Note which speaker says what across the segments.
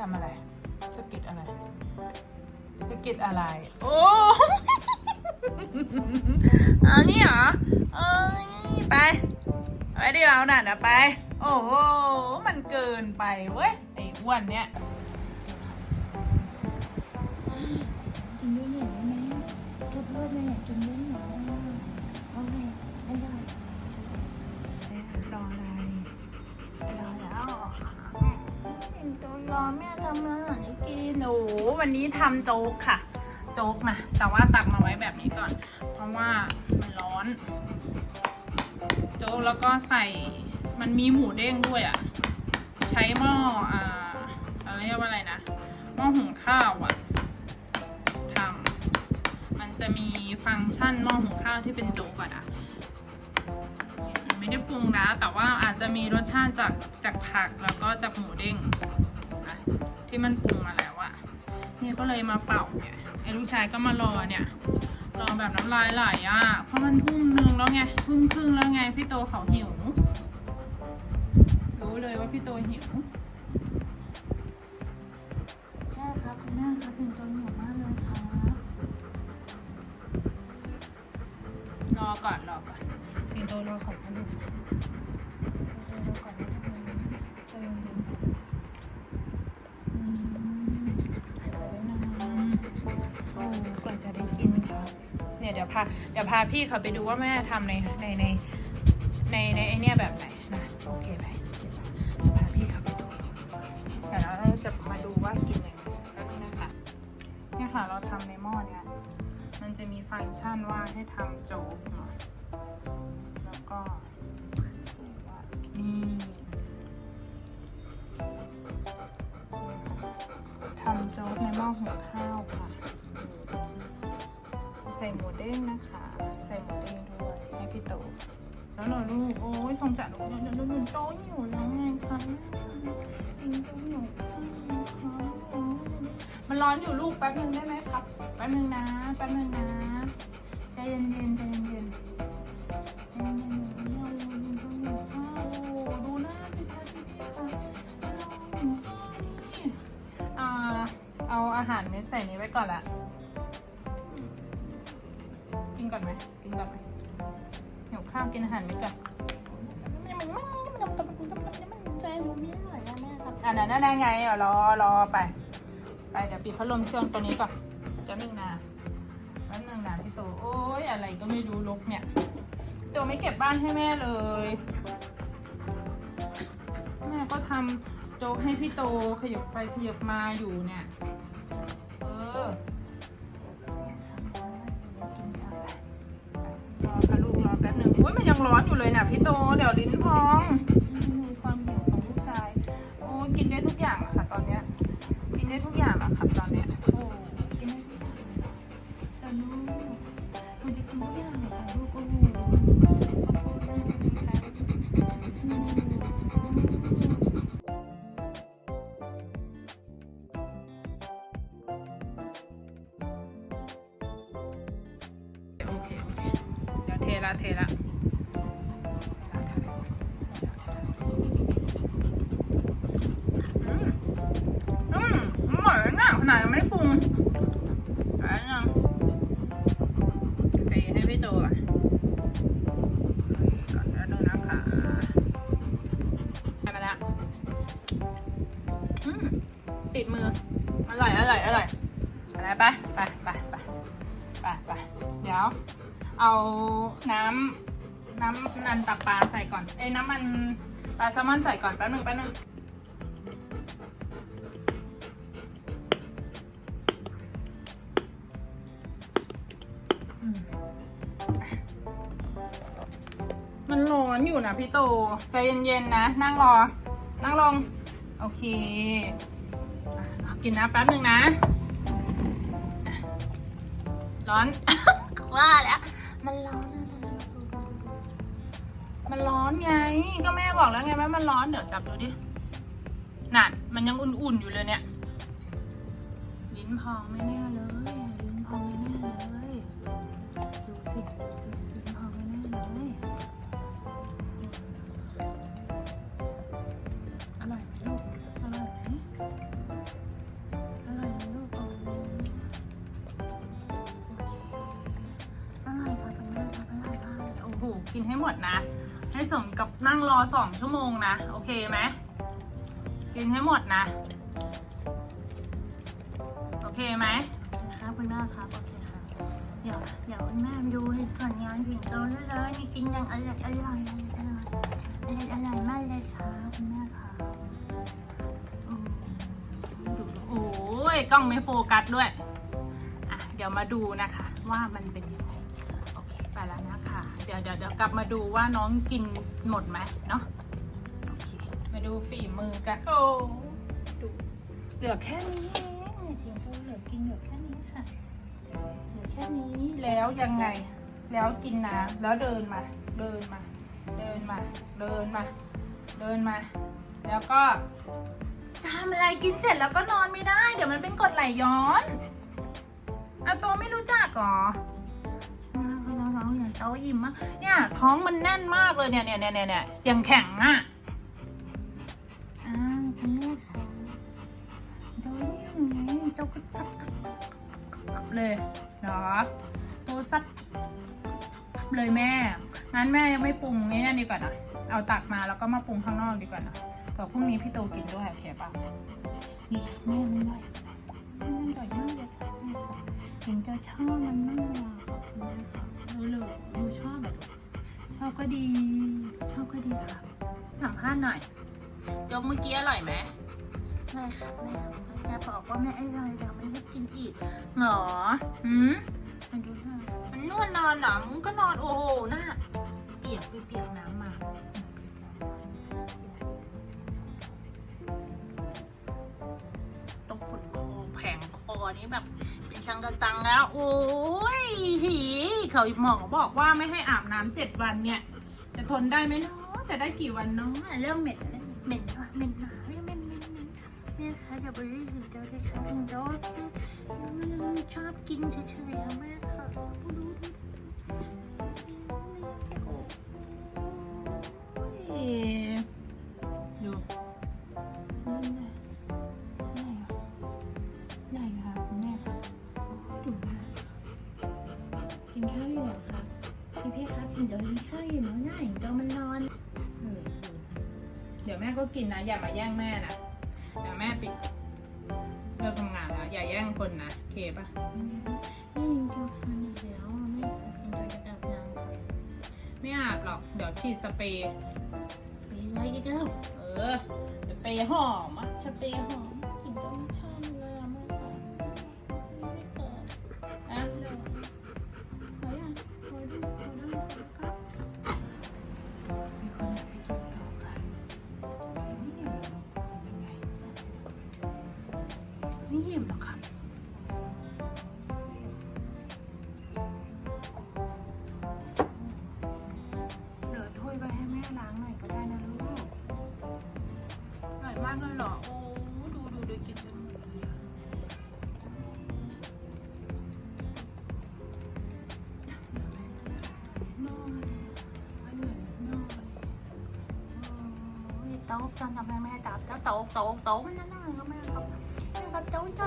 Speaker 1: ทำอะไรสะกิดอะไรสะกิดอะไร โอ้เอานี่เหรอเอ้ยไปไปดิเราน่ะนะไป โอ้โหมันเกินไปเว้ยไอ้อ้วนเนี้ย รอ
Speaker 2: แม่ทำอาหารกิน
Speaker 1: โอ้วันนี้ทำโจ๊กค่ะ โจ๊กนะ แต่ว่าตักมาไว้แบบนี้ก่อน เพราะว่ามันร้อน โจ๊กแล้วก็ใส่ มันมีหมูเด้งด้วยอะ่ะ ใช้หม้อ อ่าอะไรเรียกว่าอะไรนะ หม้อหุงข้าวอะ่ะทำมันจะมีฟังก์ชันหม้อหุงข้าวที่เป็นโจ๊กอะนะไม่ได้ปรุงนะ แต่ว่าอาจจะมีรสชาติจากจากผักแล้วก็จากหมูเด้ง ที่มันปรุงมาแล้วอะนี่ก็เลยมาเป่าเนี่ยไอ้ลูกชายก็มารอเนี่ยรอแบบน้ำลายไหลอะเพราะมันทุ่มนึงแล้วไงทุ่มครึ่งแล้วไงพี่โตเขาหิว รู้เลยว่าพี่โตหิว
Speaker 2: ใช่ครับคุณแม่ครับเป็นตัวหนียวมากเลยครับ
Speaker 1: รอก่อนรอก่อนพี่โตรอของพ่อลูกร เนี่ยเดี๋ยวพาเดี๋ยวพาพี่เขาไปดูว่าแม่ทำในในในในในไอเนี่ยแบบไหนนะโอเคไหมเดี๋ยวพาพี่เขาไปดูเดี๋ยวเราจะมาดูว่ากินยังไงแป๊บนึงนะคะเนี่ยค่ะเราทำในหม้อเนี่ยมันจะมีฟังก์ชันว่าให้ทำโจ๊กเนาะแล้วก็นี่ทำโจ๊กในหม้อหุงข้าวค่ะ ใส่หมูเด้งนะคะ ใส่หมูเด้งด้วยให้พี่โตแล้วหรอลูกโอ้ยสงสารหนูเดี๋ยวหนูโตหิวแล้วไงคะหนูโตหิวข้าวมันร้อนอยู่ลูกแป๊บนึงได้ไหมครับ แป๊บนึงนะ แป๊บนึงนะ ใจเย็นเย็นใจเย็นเย็นๆใจเย็นย็นๆหนูไม่เอาหนูโตหิวข้าวดูหน้าสิคะพี่พี่คะน้อนหิวข้าวอ่าเอาอาหารเม็ดใส่นี้ไว้ก่อนละ ก่อนไหมกินก่อนไหมหิวข้าวกินอาหารเม็ดก่อน
Speaker 2: ใจรู้ไม่ไหวแล้วแม่ครับ
Speaker 1: อะนั่นนั่นไงอะรอรอไป ไปเดี๋ยวปิดพัดลมเครื่องตัวนี้ก่อนแป๊บนึงนะแป๊บนึงนะพี่โตโอ้ยอะไรก็ไม่รู้ลกเนี่ยพี่โตไม่เก็บบ้านให้แม่เลยแม่ก็ทำโจ๊กให้พี่โตขยับไปขยับมาอยู่เนี่ย ลิ้นพองมีความหิวของลูกชาย โอ้กินได้ทุกอย่างอะค่ะ ตอนเนี้ย กินได้ทุกอย่างอะค่ะตอนเนี้ย โอ้กินได้ทุกอย่างแต่ลูกมันจะกินทุกอย่างอค่ะลูกโอ้โหขอบคุณมากเลยค่ะโอเค โอเค เดี๋ยวเทละเทละ อืมอร่อยนะขนาดยังไม่ได้ปรุงอะไรยังตีให้พี่โตก่อนก่อนแล้วนึงนะคะได้มาแล้วอืมติดมือ อร่อย อร่อย อร่อยอะไรไปไปไปไปไปไปเดี๋ยว เอาน้ำน้ำนันตักปลาใส่ก่อน เอ้ยน้ำมันปลาแซลมอนใส่ก่อนแป๊บนึงแป๊บนึง มันร้อนอยู่นะพี่โตใจเย็นๆนะ นั่งรอ นั่งลง โอเคอกินน้ำแป๊บหนึ่งนะอะร้อน ว่าแล้ว
Speaker 2: มันร้อนนะ
Speaker 1: มันร้อนไง ก็แม่บอกแล้วไงว่ามันร้อน เดี๋ยวจับดูดินั่นมันยังอุ่นๆอยู่เลยเนี่ย ลิ้นพองไม่แน่เลย ลิ้นพองไม่แน่เลย ดูสิดูสิลิ้นพองไม่แน่เลย อร่อยไหมลูก อร่อยไหมอร่อยไหมลูกโอเคอร่อยค่ะคุณแม่ค่ะอร่อยค่ะโอ้โห กินให้หมดนะ ให้สมกับนั่งรอสองชั่วโมงนะ โอเคไหม กินให้หมดนะ โอเคไหม
Speaker 2: ครับคุณแม่ครับ โอเคค่ะ เดี๋ยว เดี๋ยวคุณแม่ดูให้ลงานสิงโตเลยๆนี่กินอย่างอร่อยอร่อย อร่อยอร่อร่อยมากเลยค่ะคุณแม่ค่ะ
Speaker 1: โอ้ยกล้องไม่โฟกัสด้วยอะเดี๋ยวมาดูนะคะ ว่ามันเป็นยังไงโอเคไปแล้วนะคะ เดี๋ยวเดี๋ยวเดี๋ยวกลับมาดูว่าน้องกินหมดไหมเนาะโอเคมาดูฝีมือกันโอ้ดูเหลือแค่นี้เองทีมโตเหลือกินเหลือแค่นี้ค่ะเหลือแค่นี้แล้วยังไง แล้วกินน้ำแล้วเดินมา เดินมา เดินมา เดินมา เดินมา แล้วก็ทำอะไรกินเสร็จแล้วก็นอนไม่ได้ เดี๋ยวมันเป็นกรดไหลย้อนอะตัวไม่รู้จักหรอน้องน้องอย่างโตยิ้มมากเนี่ยท้องมันแน่นมากเลยเนี่ยเนี่ยเนี่ยเนี่ยเนี่ยอย่างแข็งอะ
Speaker 2: อ้าวคุณแม่ค่ะโดนยังไงโตก็สัก
Speaker 1: เลยเหรอตัวซัดเลยแม่ งั้นแม่ยังไม่ปรุงนี่นั่นดีกว่านะเอาตักมาแล้วก็มาปรุงข้างนอกดีกว่านะเผื่อพรุ่งนี้พี่โตกินด้วยโอเคปะนี่แม่มันอร่อยมันอร่อยมากเลยค่ะแม่ค่ะถึงจะชอบมันมากเลยอะขอบคุณมากค่ะรู้เลยรู้ชอบแบบชอบก็ดี ชอบก็ดีค่ะสัมภาหน่อยยกเมื่อกี้อร่อยไหม
Speaker 2: ใช่ค่ะแม่จะบอกว่าแม่อร่อยเดี๋ยวมันจะกินอีก
Speaker 1: หรอหืม
Speaker 2: มันดูน่า
Speaker 1: มันนวดนอนหรอมึงก็นอนโอ้โหหน้า ปียกไปเปียกน้ำมาตรงขดคอแผงคอนี้แบบ เป็นชังกระตังแล้ว โอ้ยหีเขาหมอบอกว่าไม่ให้อาบน้ำเจ็ดวันเนี่ย จะทนได้ไหมเนาะจะได้กี่วันเนาะเริ่มเหม็น
Speaker 2: เหม็นเหม็นหมาไม่เหม็นเหม็นเหม็นแม่คะเดี๋ยวไปรีบถึงเจ้าเลยค่ะถึงเจ้าชอบกินเฉยๆแม่ค่ะดูดู
Speaker 1: เอ๊ะดูได้ค่ะคุณแม่ค่ะดูมากกินข้าวอยู่เหรอคะพี่พี่ครับถึงเดี๋ยวกินข้าวอยู่แล้วนะเห็นตัวมันนอนเออเดี๋ยวแม่ก็กินนะ อย่ามาแย่งแม่นะเดี๋ยวแม่ปิดเลิกทำงานแล้ว อย่าแย่งคนนะโอเคปะ
Speaker 2: นี่ยังกินคันอีกแล้วอะแม่ค่ะเป็นตัวจะอาบน้ำ
Speaker 1: ไม่อาบหรอก เดี๋ยวฉีดสเปรย์
Speaker 2: มีอะไรอีกแล้ว
Speaker 1: เออสเปรย์หอมอะสเปรย์หอมกลิ่นต้นชอบเลยอะม่ค่ะไม่เกิดอะเดี๋ยวขอยังขอดูขอดูครับมีคนอยากไปกินต่อค่ะไม่หิวหรอกยังไงไม่หิวหรอกค่ะเหลือถ้วยไว้ให้แม่ล้าง โอ้ย
Speaker 2: โต๊ะจำไมแม่จับเจ้าโต๊ะโต๊ะโต๊ะมันนั่นน่ะก็แม่ครับแม่กับเจ้าใจ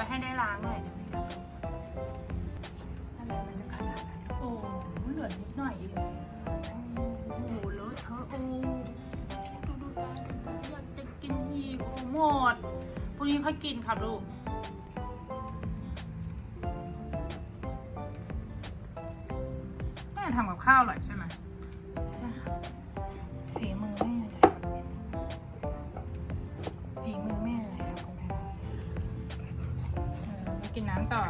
Speaker 1: ว้ให้ได้ล้างหน่อยอะไรมันจะขนาดนั้นโอ้เหลือนิดหน่อยเองโอ้โหเลอะเทอะโอ้ดูดูตาอยากจะกินอีกโอ้หมดพรุ่งนี้ค่อยกินครับลูกแม่ทำกับข้าวอร่อยใช่ไหมใช่ค่ะ ต่อ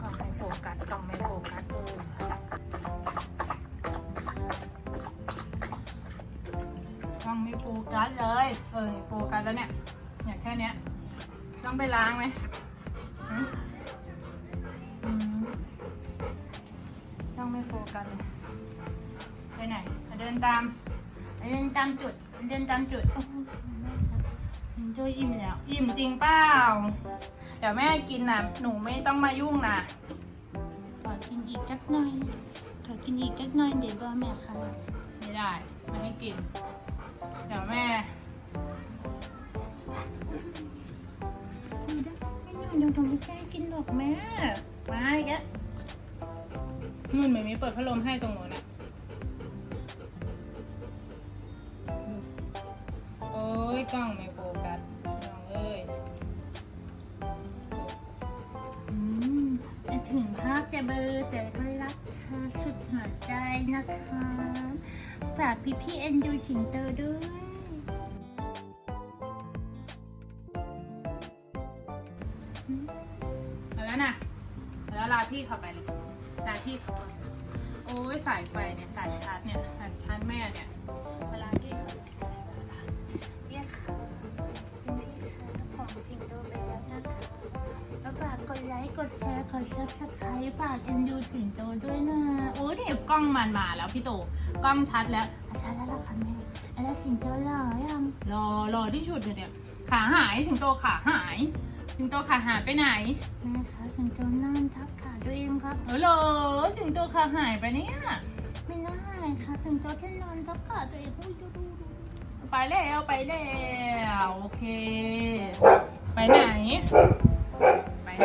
Speaker 1: กล่องไม่โฟกัสกล่องไม่โฟกัสเออกล่องไม่โฟกัสเลย เออโฟกัสแล้วเนี่ย เนี่ยแค่เนี้ย ต้องไปล้างไหมต้องไม่โฟกัสเลยไปไหนเดินตาม เดินตามจุด เดินตามจุด โอ้โหโจอิ่มแล้ว อิ่มจริงเปล่า เดี๋ยวแม่กินนะหนูไม่ต้องมายุ่งนะ
Speaker 2: ขอกินอีกจักหน่อยขอกินอีกจักหน่อยเดี๋ยวบอกแม่ค่ะ
Speaker 1: ไม่ได้ ไม่ให้กิน เดี๋ยวแม่
Speaker 2: ไม่ได้ไม่ได้เดี๋ยวหนูไม่กล้ากินหรอกแม่
Speaker 1: มาอีกแล้วนุ่นไม่มีเปิดพัดลมให้ตรงโน้นอะโอ้ยกล้องไม่
Speaker 2: ถึงภาพจะเบลอแต่ก็รักเธอสุดหัวใจนะคะ ฝากพี่พี่เอ็นดูสิงโตด้วย
Speaker 1: เอาแล้วนะเอาแล้วลาพี่เข้าไปเลยลาพี่เข้าโอ้ยสายไฟเนี่ย สายชาร์จเนี่ย สายชาร์จแม่เนี่ยเวลาพี่เขา
Speaker 2: ค์กดแชร์กดซับสไครต์ฝากเอ็นดูสิงโตด้วยนะ
Speaker 1: โอ้ยเนี่ยกล้องมันมาแล้วพี่โตกล้องชัดแล้ว
Speaker 2: อาชาแล้วล่ะค่ะแม่แล้วสิงโตหล่อยัง
Speaker 1: รอรอที่ชุดเลยเนี่ยขาหายสิงโตขาหาย สิงโตขาหายไปไหน
Speaker 2: แม่คะสิงโตนอนทับขาตัวเองครับ
Speaker 1: เออเหรอสิงโตขาหายไปเนี่ย
Speaker 2: ไม่น่าค่ะสิงโตแค่นอนทับขาตัวเองอุ้ยดูดูดู
Speaker 1: ไปแล้วไปแล้วโอเค ไปไหน ไปไหน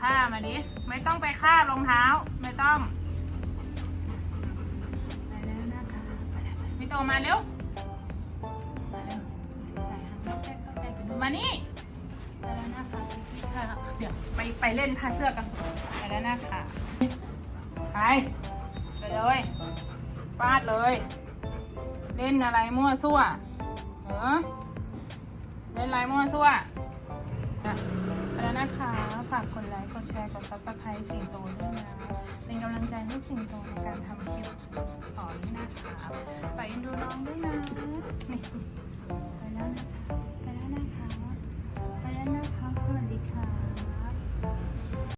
Speaker 1: ผ้ามาดิ ไม่ต้องไปคารองเท้า ไม่ต้อง
Speaker 2: ไปแล้วนะคะไปแล้ว
Speaker 1: พี่โตมาเร็ว มาเร็วใส่หางเข้าใกล้เข้าใกล้กันดูมานี่ไปแล้วนะคะพี่ค่ะเดี๋ยวไปไปเล่นผ้าเสื้อกันไปแล้วนะคะไปไปเลยฟาดเลย เล่นอะไรมั่วซั่วเออเล่นอะไรมั่วซั่วอะ แล้วนะคะ ฝากกดไลค์ กดแชร์ กดซับสไครต์สิงโตด้วยนะ เป็นกำลังใจให้สิงโตในการทำคลิปต่อนี้นะคะ ไปเอ็นดูน้องด้วยนะ นี่ ไปแล้วนะคะ